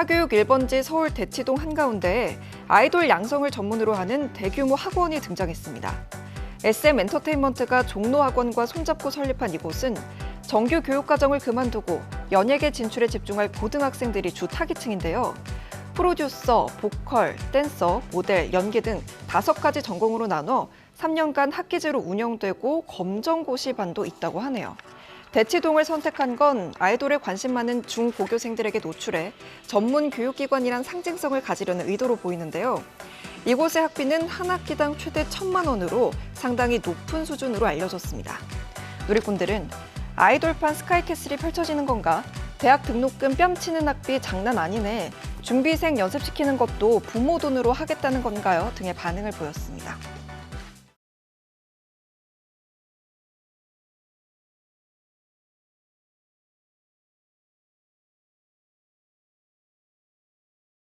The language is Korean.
사교육 1번지 서울 대치동 한가운데에 아이돌 양성을 전문으로 하는 대규모 학원이 등장했습니다. SM 엔터테인먼트가 종로 학원과 손잡고 설립한 이곳은 정규 교육과정을 그만두고 연예계 진출에 집중할 고등학생들이 주 타깃층인데요. 프로듀서, 보컬, 댄서, 모델, 연기 등 다섯 가지 전공으로 나눠 3년간 학기제로 운영되고 검정고시반도 있다고 하네요. 대치동을 선택한 건 아이돌에 관심 많은 중고교생들에게 노출해 전문 교육기관이란 상징성을 가지려는 의도로 보이는데요. 이곳의 학비는 한 학기당 최대 천만 원으로 상당히 높은 수준으로 알려졌습니다. 누리꾼들은 아이돌판 스카이캐슬이 펼쳐지는 건가? 대학 등록금 뺨치는 학비 장난 아니네. 준비생 연습시키는 것도 부모 돈으로 하겠다는 건가요? 등의 반응을 보였습니다.